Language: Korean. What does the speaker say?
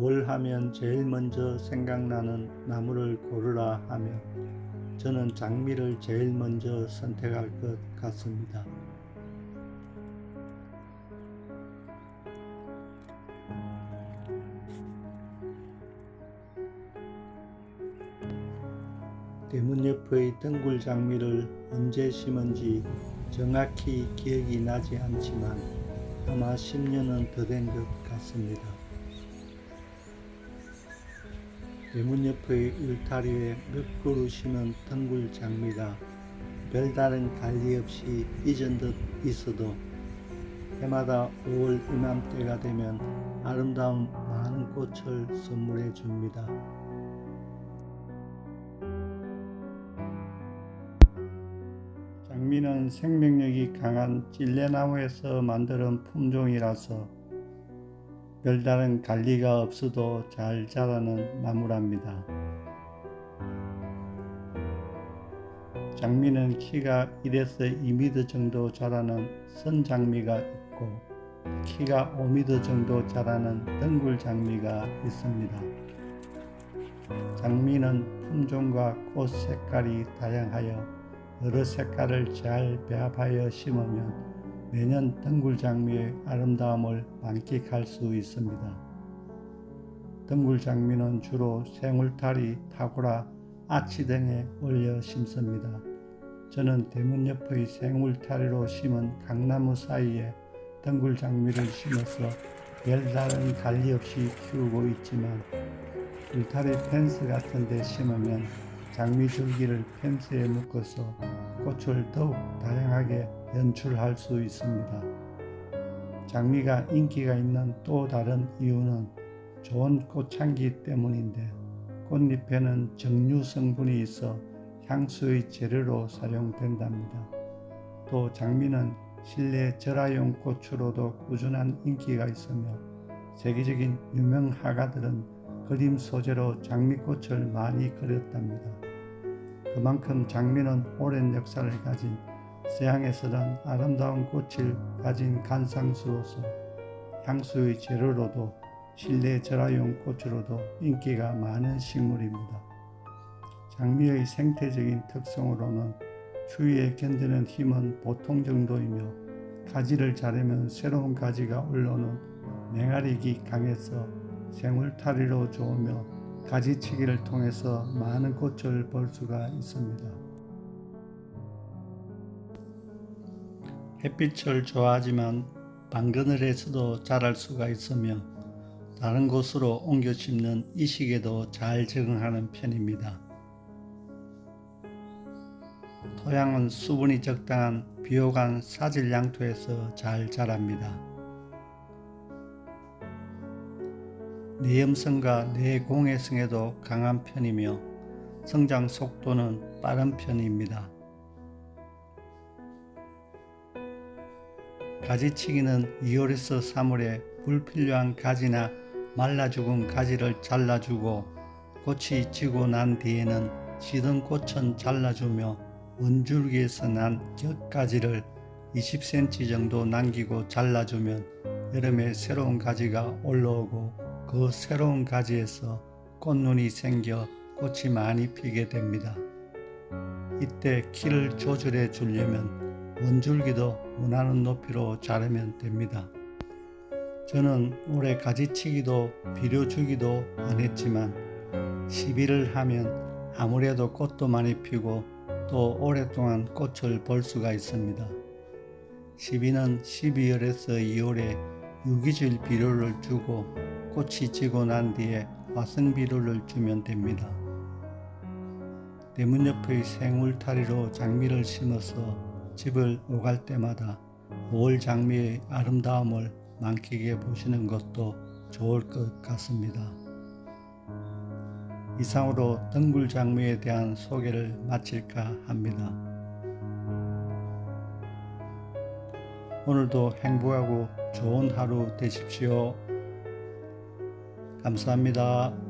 뭘 하면 제일 먼저 생각나는 나무를 고르라 하면 저는 장미를 제일 먼저 선택할 것 같습니다. 대문 옆의 덩굴 장미를 언제 심은지 정확히 기억이 나지 않지만 아마 10년은 더 된 것 같습니다. 대문 옆의 울타리에 몇 그루 심은 덩굴 장미가 별다른 관리 없이 잊은 듯 있어도 해마다 5월 이맘때가 되면 아름다운 많은 꽃을 선물해 줍니다. 장미는 생명력이 강한 찔레나무에서 만드는 품종이라서 별다른 관리가 없어도 잘 자라는 나무랍니다. 장미는 키가 1에서 2m 정도 자라는 선장미가 있고 키가 5m 정도 자라는 덩굴 장미가 있습니다. 장미는 품종과 꽃 색깔이 다양하여 여러 색깔을 잘 배합하여 심으면 매년 덩굴 장미의 아름다움을 만끽할 수 있습니다. 덩굴 장미는 주로 생울타리, 타고라, 아치 등에 올려 심습니다. 저는 대문 옆의 생울타리로 심은 강나무 사이에 덩굴 장미를 심어서 별다른 관리 없이 키우고 있지만 울타리 펜스 같은 데 심으면 장미 줄기를 펜스에 묶어서 꽃을 더욱 다양하게 연출할 수 있습니다. 장미가 인기가 있는 또 다른 이유는 좋은 꽃향기 때문인데 꽃잎에는 정류 성분이 있어 향수의 재료로 사용된답니다. 또 장미는 실내 절화용 꽃으로도 꾸준한 인기가 있으며 세계적인 유명 화가들은 그림 소재로 장미꽃을 많이 그렸답니다. 그만큼 장미는 오랜 역사를 가진 서양에서는 아름다운 꽃을 가진 간상수로서 향수의 재료로도 실내 절화용 꽃으로도 인기가 많은 식물입니다. 장미의 생태적인 특성으로는 추위에 견디는 힘은 보통 정도이며 가지를 자르면 새로운 가지가 올라오는 맹아리기 강해서 생울타리로 좋으며 가지치기를 통해서 많은 꽃을 볼 수가 있습니다. 햇빛을 좋아하지만 방그늘에서도 자랄 수가 있으며 다른 곳으로 옮겨 심는 이식에도 잘 적응하는 편입니다. 토양은 수분이 적당한 비호감 사질 양토에서 잘 자랍니다. 내염성과 내공해성에도 강한 편이며 성장 속도는 빠른 편입니다. 가지치기는 2월에서 3월에 불필요한 가지나 말라 죽은 가지를 잘라주고 꽃이 지고 난 뒤에는 시든 꽃은 잘라주며 원줄기에서 난 곁가지를 20cm 정도 남기고 잘라주면 여름에 새로운 가지가 올라오고 그 새로운 가지에서 꽃눈이 생겨 꽃이 많이 피게 됩니다. 이때 키를 조절해 주려면 원줄기도 원하는 높이로 자르면 됩니다. 저는 올해 가지치기도 비료 주기도 안 했지만 시비를 하면 아무래도 꽃도 많이 피고 또 오랫동안 꽃을 볼 수가 있습니다. 시비는 12월에서 2월에 유기질 비료를 주고 꽃이 지고 난 뒤에 화성 비료를 주면 됩니다. 대문 옆의 생울타리로 장미를 심어서 집을 오갈 때마다 5월 장미의 아름다움을 만끽해 보시는 것도 좋을 것 같습니다. 이상으로 덩굴 장미에 대한 소개를 마칠까 합니다. 오늘도 행복하고 좋은 하루 되십시오. 감사합니다.